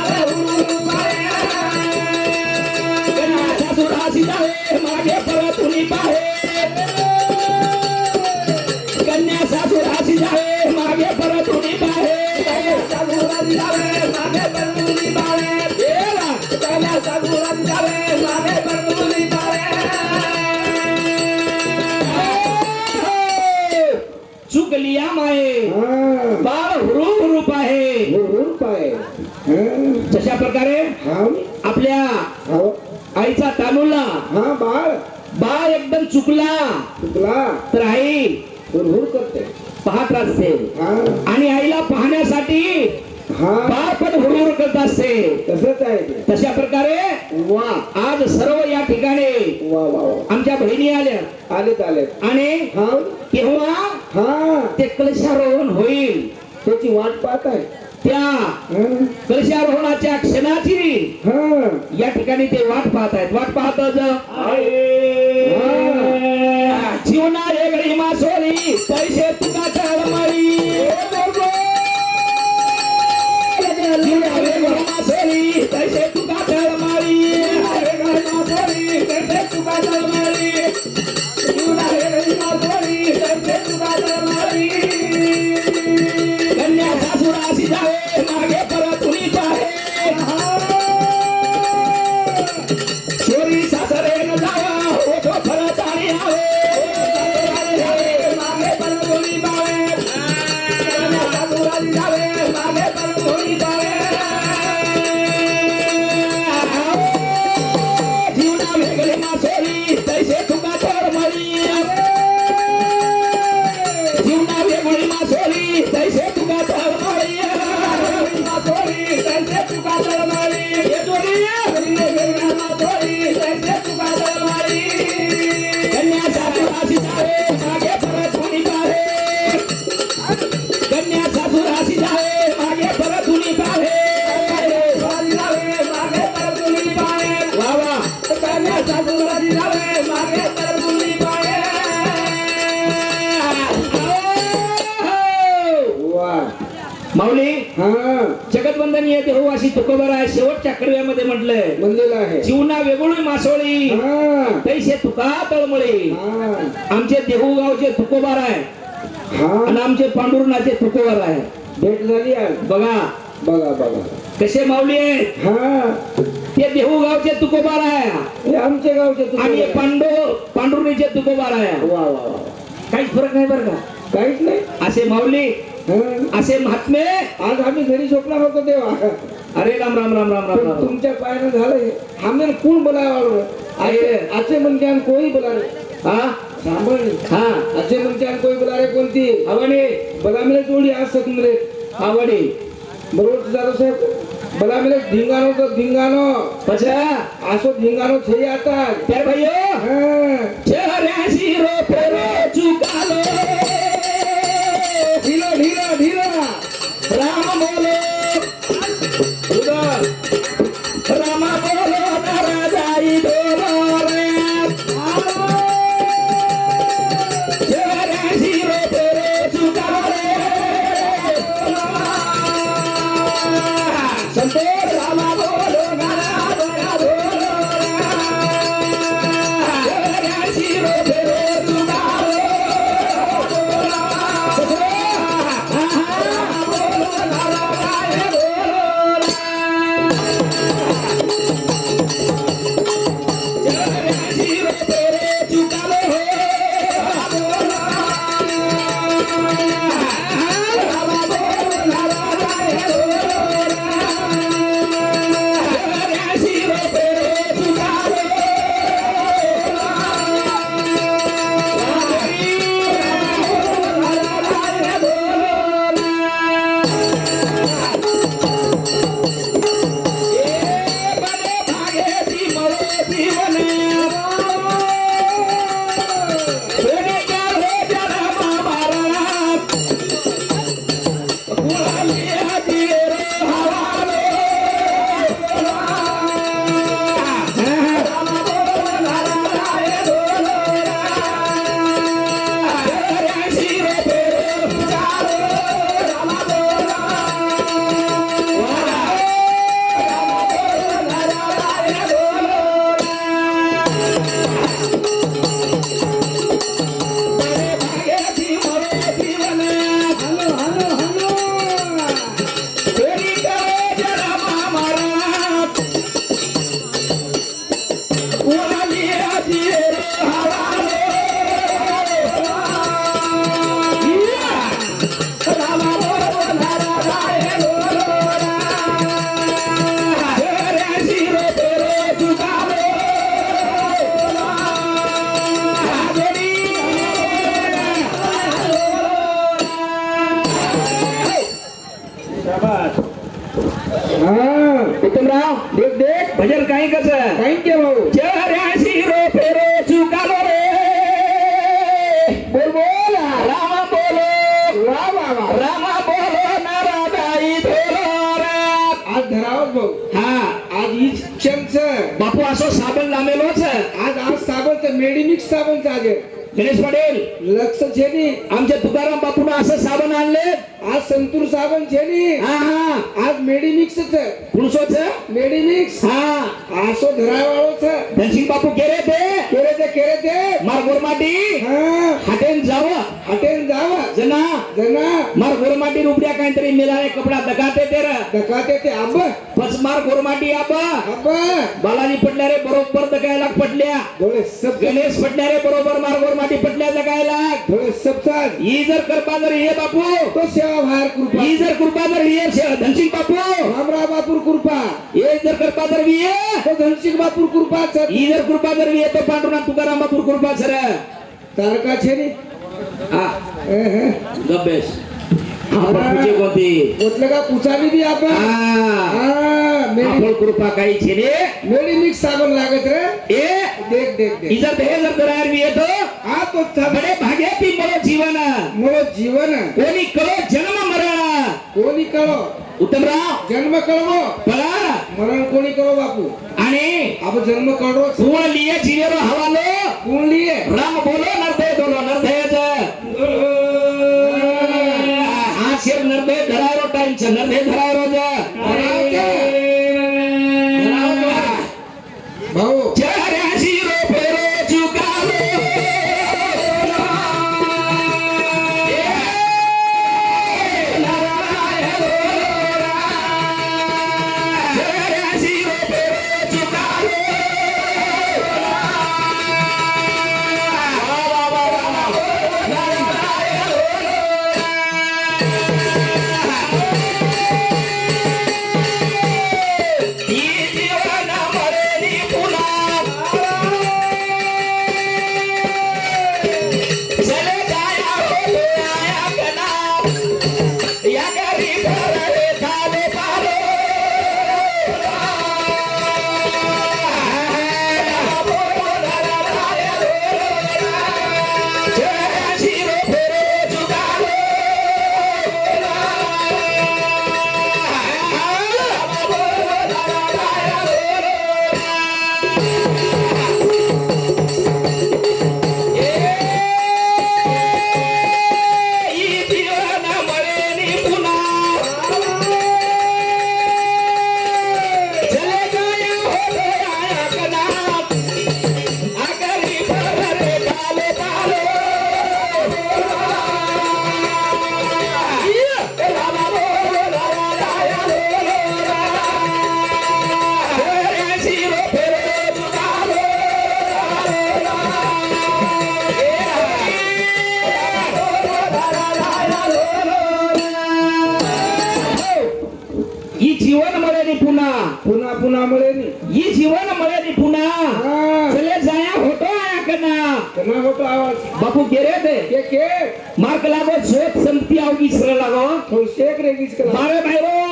Oh, चुकला तर आई हुरहुर करते? पाहत असते. हा. आणि आईला पाहण्यासाठी हा. पण हुरहुर करत असते. तसंच आहे ते. तशा प्रकारे वा. आज सर्व या ठिकाणी वा वा वा. आमच्या बहिणी आल्या. आलेत आलेत. आणि हा. केव्हा? हा. ते कलशारोहण होईल. त्याची वाट पाहत आहे. त्या कलशारोहणाच्या क्षणाची हा. या ठिकाणी ते वाट पाहत आहेत. वाट पाहत जीवना वेगळी मासोळी पैसे तुका माऊली हा. जगतवंदनीय देहो अशी तुकोबर आहे शेवटच्या कडव्यामध्ये म्हटलंय. म्हणलेलं आहे. जीवना वेगळी मासोळी. हा. तैसे तुका तळमळी. हा. आमचे देहू गावचे तुकोबार आहे. हा. आणि आमचे पांडुरनाचे तुकोबार आहे. भेट झाली आहे बघा. बघा बघा. कसे माऊली आहेत? हा. ते देहू गावचे तुकोबार आहे. हे आमच्या गावचे आणि हे पांडू पांडुर्णीचे तुकोबार आहे. वा वा वा. काहीच फरक नाही बरं का? काहीच नाही. असे माऊली हा. असे महात्मे आज आम्ही घरी झोपणार होतो तेव्हा. अरे राम राम राम राम राम तुमच्या पायानं झालंय. आम्ही कोण बोलावं आचे आचे म्हणते आणि कोई बोला रे हा? सांभाळ हा. आचे म्हणते आणि कोई बोला रे कोणती? आवडी. बला मिळे जोडी आज सकमले आवडी. बरोबर दादा साहेब बला धिंगाणो तर धिंगाणो. पछा असो धिंगाणो छे आता. तर भैया हा. चेहऱ्याशी रोपेरो काही कसं काही के भाऊ चेहऱ्याशी रो फेरो चुकालो रे. बोल बोल. राम बोलो. वा राम बोलो नाराबाई धोलो रे. आज धरावत भाऊ हा. आज हीच क्षणचं. बापू असो साबण लामेलोच. आज आज साबणचं मेडिमिक्स साबणचं आज. गणेश पाटील लक्ष छेनी आमच्या तुकाराम बापून असं साबण आणले. आज संतूर साबण छेनी हा हा. आज मेडिमिक्सच. कुणसोच मेडिमिक्स. हा. आसो धरावाळोच. धनसिंग बापू केरे ते? केरे ते केरे ते. मार गोरमाटी हाटेन जावं. हॉटेल जावा. जना. जना. मार गोरमाटी रुपया काहीतरी मिळाले कपडा दकाते तेर दकाते ते आंब. बस मार गोरमाटी आबा. आंबा. बालाजी पटल्यारे बरोबर दकायला सब गणेश पटल्यारे बरोबर मार गोरमाटी पटल्या दकायला डोळे सबसाज ही जर कृपा जर ये बापू तो सेवा बाहेर कृपा. ही जर कृपा जर ये शे- धनसिंग बापू रामराव बापूर कृपा. ये जर कृपा जर ये तो धनशिक बापूर कृपा सर. ही जर कृपा जर ये तो पांडुरंग तुकाराम बापूर कृपा सर. तारका छेनी हा. ए, हे. गब्बेश हा बापूची कोणती? म्हटलं का पुचाली बी आपण? हा. हा मेडी कृपा काही मेडिमिक्स साबण लागत रे. ए देख देख देख. हे जर दरार मी येतो. हा तो था- बडे भाग्याती मला जीवन. मुळो जीवन. कोणी करो जन्म मरण? कोणी कळो? उत्तमराव जन्म कळवो. पळा मरण कोणी करो बापू? आणि आपण जन्म कळो कोण लिये जिरेरो हवालो कोण जीवन मर्यादित पुन्हा. पुन्हा पुन्हा मळेनी ही जीवन मर्यादित पुन्हा चले जाया होतो आया कना होतो आवाज. बापू गेरे ते? के के? मार्क लागो झोप संती आवगी सर लागो. तो शेक रेगीस करा मारे भाईरो